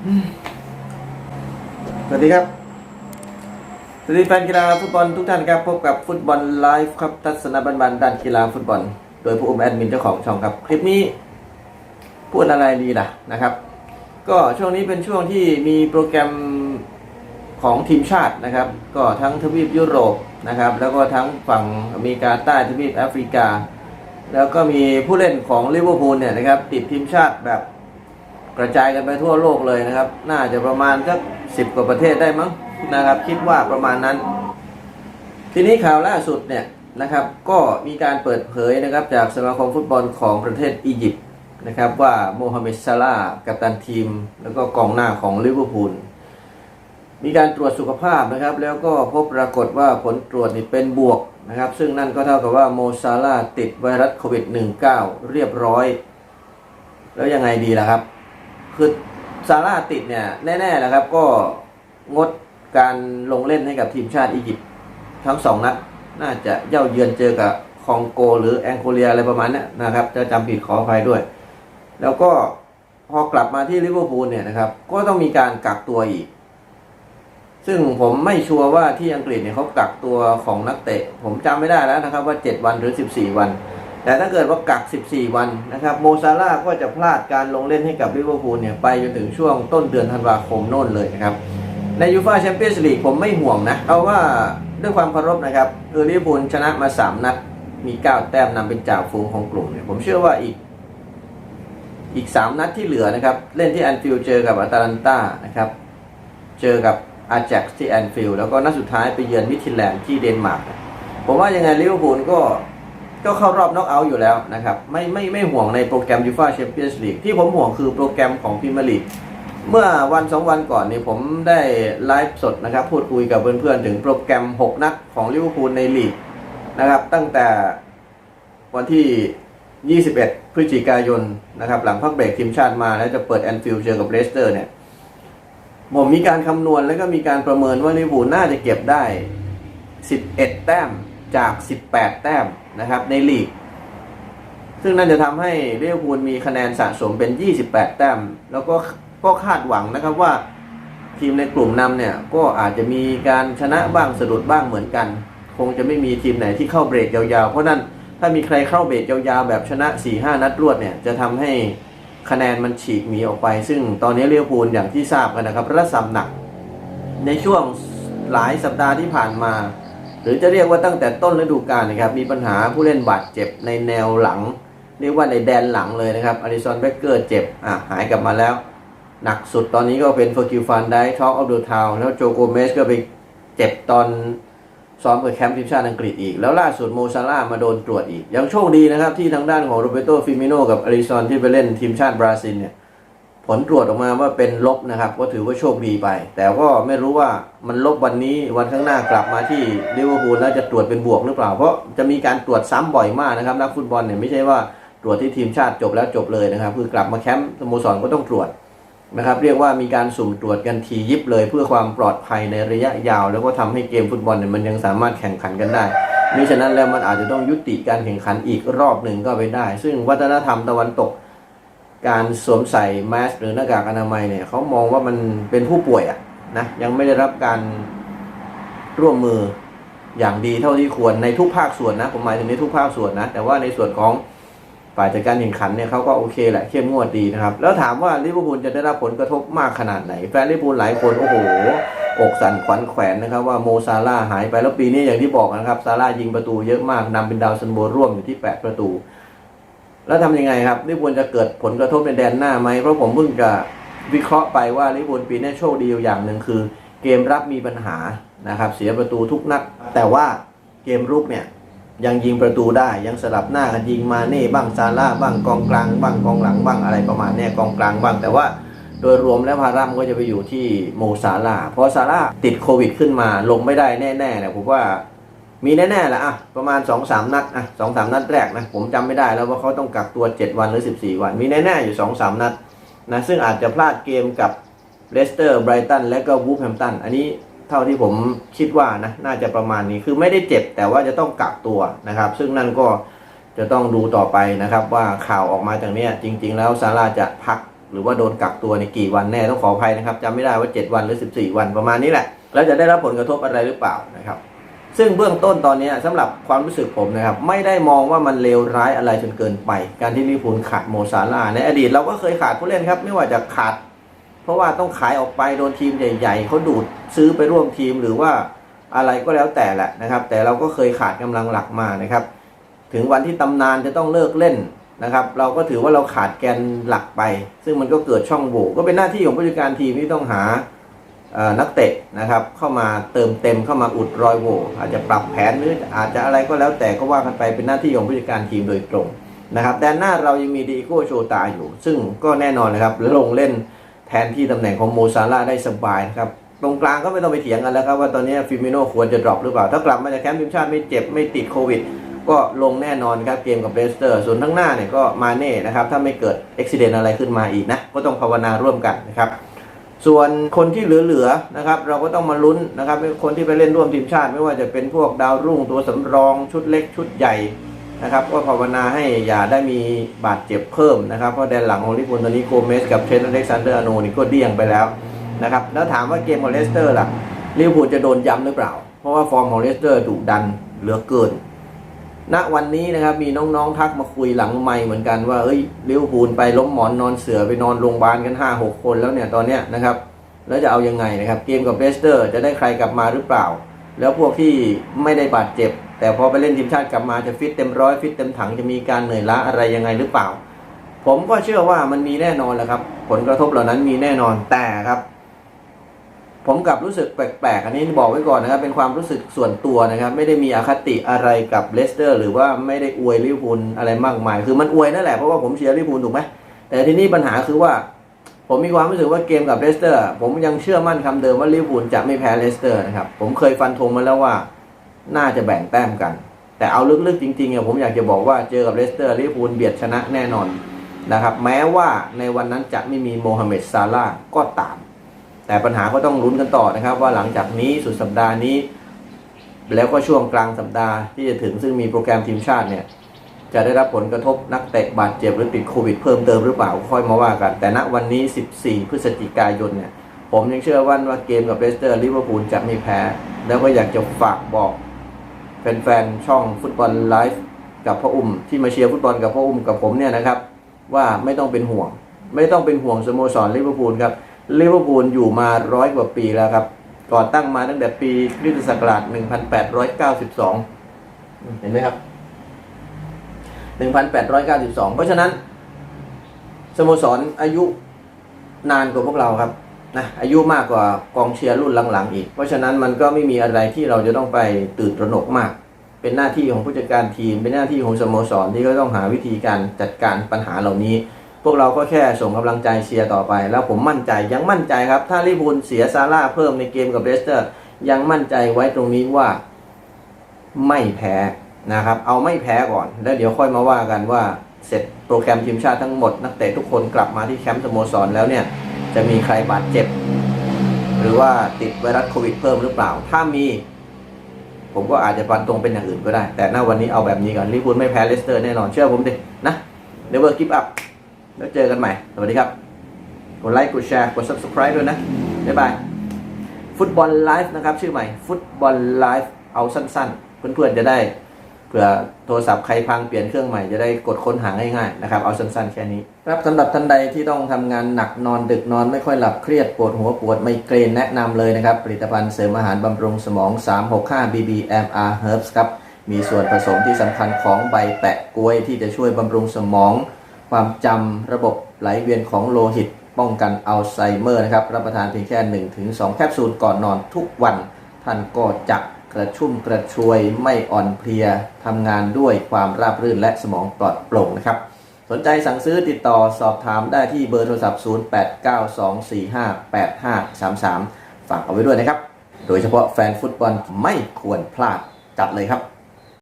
สวัสดีครับ สวัสดีแฟนกีฬาฟุตบอลทุกท่านครับ พบกับฟุตบอลไลฟ์ครับ ทัศนบันบันด้านกีฬาฟุตบอล โดยผู้อุ้มแอดมินเจ้าของช่องครับ คลิปนี้ พูดอะไรดีล่ะนะครับ ก็ช่วงนี้เป็นช่วงที่มีโปรแกรมของทีมชาตินะครับ ก็ทั้งทวีปยุโรปนะครับ แล้วก็ทั้งฝั่งอเมริกาใต้ทวีปแอฟริกา แล้วก็มีผู้เล่นของลิเวอร์พูลเนี่ยนะครับ ติดทีมชาติแบบ กระจายกันไปทั่วโลกเลยนะครับ น่าจะประมาณสักสิบกว่าประเทศได้มั้งนะครับ คิดว่าประมาณนั้น ทีนี้ข่าวล่าสุดเนี่ยนะครับ ก็มีการเปิดเผยนะครับจากสมาคมฟุตบอลของประเทศอียิปต์นะครับว่าโมฮัมเหม็ดซาลาห์กัปตันทีม แล้วก็กองหน้าของลิเวอร์พูลมีการตรวจสุขภาพนะครับ แล้วก็พบปรากฏว่าผลตรวจนี่เป็นบวกนะครับ ซึ่งนั่นก็เท่ากับว่าโมซาลาติดไวรัสโควิด -19 เรียบร้อย แล้วยังไงดีล่ะครับ คือซาร่าติดเนี่ยแน่ๆนะครับ ก็งดการลงเล่นให้กับทีมชาติอียิปต์ทั้งสองนัดน่าจะเย่าเยือนเจอกับคองโก หรือแองโกเลียอะไรประมาณนี้นะครับ จะจำผิดขออภัยด้วย แล้วก็พอกลับมาที่ลิเวอร์พูลเนี่ยนะครับ ก็ต้องมีการกักตัวอีก ซึ่งผมไม่ชัวร์ว่าที่อังกฤษเนี่ยเขากักตัวของนักเตะ ผมจำไม่ได้แล้วนะครับว่า 7 วันหรือ 14 วัน แต่ถ้าเกิดว่ากัก 14 วันนะครับโมซาร่าก็จะพลาดการลงเล่นให้กับลิเวอร์พูลเนี่ยไปจนถึงช่วงต้นเดือนธันวาคมโน่นเลยนะครับ ในยูฟาแชมเปี้ยนส์ลีกผมไม่ห่วงนะ เอาว่าด้วยความเคารพนะครับ คือลิเวอร์พูลชนะมา 3 นัด มี 9 แต้มนำเป็นจ่าฝูงของกลุ่มเนี่ยผมเชื่อว่าอีกอีก 3 นัดที่เหลือนะครับ เล่นที่แอนฟิลด์เจอกับอาตาลันตานะครับ เจอกับอาแจ็กซ์ที่แอนฟิลด์แล้วก็นัดสุดท้ายไปเยือนมิทิแลนด์ที่เดนมาร์กผมว่ายังไงลิเวอร์พูลก็ ก็เข้ารอบน็อกเอาท์อยู่แล้วนะครับ ไม่ไม่ไม่ห่วงในโปรแกรมยูฟ่าแชมเปี้ยนส์ลีกที่ผมห่วงคือโปรแกรมของพรีเมียร์ลีกเมื่อวันสองวันก่อนนี่ผมได้ไลฟ์สดนะครับ พูดคุยกับเพื่อนๆ ถึงโปรแกรม 6 นัดของลิเวอร์พูลในลีกนะครับ ตั้งแต่วันที่ 21 พฤศจิกายนนะครับ หลังพักเบรกทีมชาติมาแล้วจะเปิดแอนฟิลด์เจอกับเลสเตอร์เนี่ยผมมีการคำนวณแล้วก็มีการประเมินว่าลิเวอร์พูลน่าจะเก็บได้ 11 แต้มจาก 18 แต้ม นะครับในลีก ซึ่งนั่นจะทำให้ลิเวอร์พูลมีคะแนนสะสมเป็น 28 แต้ม แล้วก็ก็คาดหวังนะครับว่าทีมในกลุ่มนำเนี่ยก็อาจจะมีการชนะบ้างสะดุดบ้างเหมือนกัน คงจะไม่มีทีมไหนที่เข้าเบรกยาวๆ เพราะนั้นถ้ามีใครเข้าเบรกยาวๆ แบบชนะ 4-5 นัดรวดเนี่ยจะทำให้คะแนนมันฉีกหนีออกไป ซึ่งตอนนี้ลิเวอร์พูลอย่างที่ทราบกันนะครับระสำหนัก ในช่วงหลายสัปดาห์ที่ผ่านมา หรือจะเรียกว่าตั้งแต่ต้นฤดูกาลนะครับ มีปัญหาผู้เล่นบาดเจ็บในแนวหลัง เรียกว่าในแดนหลังเลยนะครับอลิซอนเบเกอร์เจ็บอะหายกลับมาแล้ว หนักสุดตอนนี้ก็เป็นเฟอร์กิวฟันได้ท็อกออฟเดอะทาวแล้วโจโกเมสก็ไปเจ็บตอนซ้อมกับแคมป์ทีมชาติอังกฤษอีก แล้วล่าสุดโมซาร่ามาโดนตรวจอีก ยังโชคดีนะครับที่ทางด้านของโรเบโตฟิมิโนกับอลิซอนที่ไปเล่นทีมชาติบราซิลเนี่ย ผลตรวจออกมาว่าเป็นลบนะครับ ก็ถือว่าโชคดีไป แต่ก็ไม่รู้ว่ามันลบวันนี้วันข้างหน้ากลับมาที่ลิเวอร์พูลแล้วจะตรวจเป็นบวกหรือเปล่า เพราะจะมีการตรวจซ้ำบ่อยมากนะครับนักฟุตบอลเนี่ยไม่ใช่ว่าตรวจที่ทีมชาติจบแล้วจบเลยนะครับคือกลับมาแคมป์สโมสรก็ต้องตรวจนะครับ เรียกว่ามีการสุ่มตรวจกันทียิบเลย เพื่อความปลอดภัยในระยะยาว แล้วก็ทำให้เกมฟุตบอลเนี่ยมันยังสามารถแข่งขันกันได้มิฉะนั้นแล้วมันอาจจะต้องยุติการแข่งขันอีกรอบหนึ่งก็ไปได้ ซึ่งวัฒนธรรมตะวันตก การสวมใส่แมสหรือหน้ากากอนามัยเนี่ยเขามองว่ามันเป็นผู้ป่วยอะนะยังไม่ได้รับการร่วมมืออย่างดีเท่าที่ควรในทุกภาคส่วนนะ ผมหมายถึงในทุกภาคส่วนนะ แต่ว่าในส่วนของฝ่ายจัดการแข่งขันเนี่ยเขาก็โอเคแหละเข้มงวดดีนะครับ แล้วถามว่าลิเวอร์พูลจะได้รับผลกระทบมากขนาดไหน แฟนลิเวอร์พูลหลายคนโอ้โห อกสั่นขวัญแขวนนะครับว่าโมซาร่าหายไปแล้วปีนี้อย่างที่บอกนะครับซาร่ายิงประตูเยอะมากนำเป็นดาวซันโบร่วมอยู่ที่ 8 ประตู แล้วทำยังไงครับลิเวอร์พูลจะเกิดผลกระทบในแดนหน้าไหมเพราะผมเพิ่งจะวิเคราะห์ไปว่าลิเวอร์พูลปีนี้โชคดีอยู่อย่างหนึ่งคือ เกมรับมีปัญหานะครับเสียประตูทุกนัดแต่ว่าเกมรุกเนี่ยยังยิงประตูได้ยังสลับหน้ากันยิงมาเน่บ้างซาร่าบ้างกองกลาง บ้างกองหลังบ้างอะไรประมาณเนี้ยกองกลางบ้าง แต่ว่าโดยรวมแล้วภาระมันก็จะไปอยู่ที่โมซาร่าห์เพราะซาร่าห์ติดโควิดขึ้นมาลงไม่ได้แน่ๆเนี่ยผมว่า มีแน่ๆแหละอะประมาณ2อสามนัดอะสองสามนัดแรกนะผมจำไม่ได้แล้วว่าเขาต้องกักตัว 7 วันหรือ 14 วัน มีแน่ๆอยู่2อสามนัดนะซึ่งอาจจะพลาดเกมกับเลสเตอร์ไบรตันและก็วูฟแฮมตันอันนี้เท่าที่ผมคิดว่านะน่าจะประมาณนี้คือไม่ได้เจ็บแต่ว่าจะต้องกักตัวนะครับ ซึ่งนั่นก็จะต้องดูต่อไปนะครับว่าข่าวออกมาจากเนี้ยจริง ๆ แล้วซาร่าจะพักหรือว่าโดนกักตัวในกี่วันแน่ต้องขออภัยนะครับจำไม่ได้ว่า 7 วันหรือ 14 วันประมาณนี้แหละ แล้วจะได้รับผลกระทบอะไรหรือเปล่านะครับ ซึ่งเบื้องต้นตอนนี้สำหรับความรู้สึกผมนะครับ ไม่ได้มองว่ามันเลวร้ายอะไรจนเกินไป การที่ลิเวอร์พูลขาดโมซาลาในอดีตเราก็เคยขาดผู้เล่นครับ ไม่ว่าจะขาด เพราะว่าต้องขายออกไปโดนทีมใหญ่ ๆเขาดูดซื้อไปร่วมทีมหรือว่าอะไรก็แล้วแต่แหละนะครับ แต่เราก็เคยขาดกำลังหลักมานะครับ ถึงวันที่ตำนานจะต้องเลิกเล่นนะครับ เราก็ถือว่าเราขาดแกนหลักไป ซึ่งมันก็เกิดช่องโหว่ก็เป็นหน้าที่ของผู้จัดการทีมที่ต้องหา นักเตะนะครับเข้ามาเติมเต็มเข้ามาอุดรอยโหว่อาจจะปรับแผนหรืออาจจะอะไรก็แล้วแต่ก็ว่ากันไปเป็นหน้าที่ของผู้จัดการทีมโดยตรงนะครับแต่หน้าเรายังมีดีโก้โชตาอยู่ ซึ่งก็แน่นอนนะครับลงเล่นแทนที่ตำแหน่งของโมซาร่าได้สบายนะครับตรงกลางก็ไม่ต้องไปเถียงกันแล้วครับว่าตอนนี้ฟิมิโน่ควรจะดรอปหรือเปล่า ถ้ากลับมาจากแคมป์ทีมชาติไม่เจ็บไม่ติดโควิด ก็ลงแน่นอนครับเกมกับเลสเตอร์ ส่วนข้งหน้าเนี่ยก็มาเน่นะครับถ้าไม่เกิดอุบิเหตุอะไรขึ้นมาอีกนะก็ต้องภาวนาร่วมกันนะครับ ส่วนคนที่เหลือๆนะครับ เราก็ต้องมาลุ้นนะครับ คนที่ไปเล่นร่วมทีมชาติ ไม่ว่าจะเป็นพวกดาวรุ่งตัวสำรองชุดเล็กชุดใหญ่นะครับ ก็ภาวนาให้อย่าได้มีบาดเจ็บเพิ่มนะครับ เพราะแดนหลังของลิเวอร์พูลตอนนี้โกเมสกับเทรนต์อเล็กซานเดอร์อโนนี่ก็เดี่ยงไปแล้วนะครับ แล้วถามว่าเกมของเลสเตอร์ล่ะลิเวอร์พูลจะโดนย้ำหรือเปล่า เพราะว่าฟอร์มของเลสเตอร์ดุดันเหลือเกิน ณวันนี้นะครับมีน้องๆทักมาคุยหลังไม่เหมือนกันว่าเอ้ยลิเวพูลไปล้มหมอนนอนเสือไปนอนโรงพยาบาลกัน 5 6 คนแล้วเนี่ยตอนเนี้ยนะครับแล้วจะเอายังไงนะครับเกมกับเลสเตอร์จะได้ใครกลับมาหรือเปล่า แล้วพวกที่ไม่ได้บาดเจ็บ แต่พอไปเล่นทีมชาติกลับมาจะฟิตเต็มร้อยฟิตเต็มถังจะมีการเหนื่อยล้าอะไรยังไงหรือเปล่า ผมก็เชื่อว่ามันมีแน่นอนแหละครับ ผลกระทบเหล่านั้นมีแน่นอนแต่ครับ ผมกลับรู้สึกแปลกๆ อันนี้บอกไว้ก่อนนะครับเป็นความรู้สึกส่วนตัวนะครับ ไม่ได้มีอคติอะไรกับเลสเตอร์ หรือว่าไม่ได้อวยลิเวอร์พูลอะไรมากมาย คือมันอวยนั่นแหละเพราะว่าผมเชียร์ลิเวอร์พูลถูกไหมแต่ทีนี้ปัญหาคือว่า ผมมีความรู้สึกว่าเกมกับเลสเตอร์ ผมยังเชื่อมั่นคำเดิมว่าลิเวอร์พูลจะไม่แพ้เลสเตอร์นะครับผมเคยฟันธงมาแล้วว่าน่าจะแบ่งแต้มกัน แต่เอาลึกๆจริงๆอะผมอยากจะบอกว่าเจอกับเลสเตอร์ลิเวอร์พูลเบียดชนะแน่นอนนะครับ แม้ว่าในวันนั้นจะไม่มีโมฮัมเหม็ดซาลาก็ตาม แต่ปัญหาก็ต้องลุ้นกันต่อนะครับ ว่าหลังจากนี้สุดสัปดาห์นี้ แล้วก็ช่วงกลางสัปดาห์ที่จะถึงซึ่งมีโปรแกรมทีมชาติเนี่ยจะได้รับผลกระทบนักเตะบาดเจ็บหรือติดโควิดเพิ่มเติมหรือเปล่าค่อยมาว่ากัน แต่ณวันนี้ 14 พฤศจิกายนเนี่ยผมยังเชื่อว่าว่าเกมกับเลสเตอร์ลิเวอร์พูลจะม่แพ้ แล้วก็อยากจะฝากบอกแฟนๆช่องฟุตบอลไลฟ์กับพ่ออุ้มที่มาเชียร์ฟุตบอลกับพ่ออุ้มกับผมเนี่ยนะครับ ว่าไม่ต้องเป็นห่วง ไม่ต้องเป็นห่วงสโมสรลิเวอร์พูลครับ ลิเวอร์พูลอยู่มาร้อยกว่าปีแล้วครับ ก่อตั้งมาตั้งแต่ปีคริสตศักราช 1892 เห็นไหมครับ 1892 เพราะฉะนั้น สโมสรอายุนานกว่าพวกเราครับนะอายุมากกว่ากองเชียร์รุ่นหลังๆ อีก เพราะฉะนั้นมันก็ไม่มีอะไรที่เราจะต้องไปตื่นตระหนกมาก เป็นหน้าที่ของผู้จัดการทีม เป็นหน้าที่ของสโมสรที่ก็ต้องหาวิธีการจัดการปัญหาเหล่านี้ พวกเราก็แค่ส่งกำลังใจเชียร์ต่อไป แล้วผมมั่นใจยังมั่นใจครับ ถ้าลิเวอร์พูลเสียซาร่าเพิ่มในเกมกับเลสเตอร์ ยังมั่นใจไว้ตรงนี้ว่าไม่แพ้นะครับ เอาไม่แพ้ก่อน แล้วเดี๋ยวค่อยมาว่ากันว่าเสร็จโปรแกรมทีมชาติทั้งหมด นักเตะทุกคนกลับมาที่แคมป์สโมสรแล้วเนี่ย จะมีใครบาดเจ็บ หรือว่าติดไวรัสโควิดเพิ่มหรือเปล่า ถ้ามี ผมก็อาจจะฟันตรงเป็นอย่างอื่นก็ได้ แต่หน้าวันนี้เอาแบบนี้ก่อนลิเวอร์พูลไม่แพ้เลสเตอร์แน่นอนเชื่อผมดินะเดเวอร์กิฟต์อัพ แล้วเจอกันใหม่ สวัสดีครับ กดไลค์กดแชร์กด subscribe ด้วยนะ บ๊ายบาย ฟุตบอลไลฟ์นะครับ ชื่อใหม่ ฟุตบอลไลฟ์เอาสั้นๆ เพื่อนๆจะได้เผื่อโทรศัพท์ใครพังเปลี่ยนเครื่องใหม่จะได้กดค้นหาง่ายๆนะครับ เอาสั้นๆ แค่นี้ ครับสำหรับท่านใดที่ต้องทำงานหนักนอนดึกนอนไม่ค่อยหลับเครียดปวดหัวปวดไมเกรนแนะนำเลยนะครับ ผลิตภัณฑ์เสริมอาหารบำรุงสมอง 365 BBMR Herbs ครับ มีส่วนผสมที่สำคัญของใบแปะกล้วยที่จะช่วยบำรุงสมอง ความจำระบบไหลเวียนของโลหิต ป้องกันอัลไซเมอร์นะครับ รับประทานเพียงแค่ 1-2 แคปซูลก่อนนอนทุกวัน ท่านก็จะกระชุ่มกระชวยไม่อ่อนเพลียทำงานด้วยความราบรื่นและสมองปลอดโปร่งนะครับ สนใจสั่งซื้อติดต่อสอบถามได้ที่เบอร์โทรศัพท์ 0892458533 ฝากเอาไว้ด้วยนะครับ โดยเฉพาะแฟนฟุตบอลไม่ควรพลาดจัดเลยครับ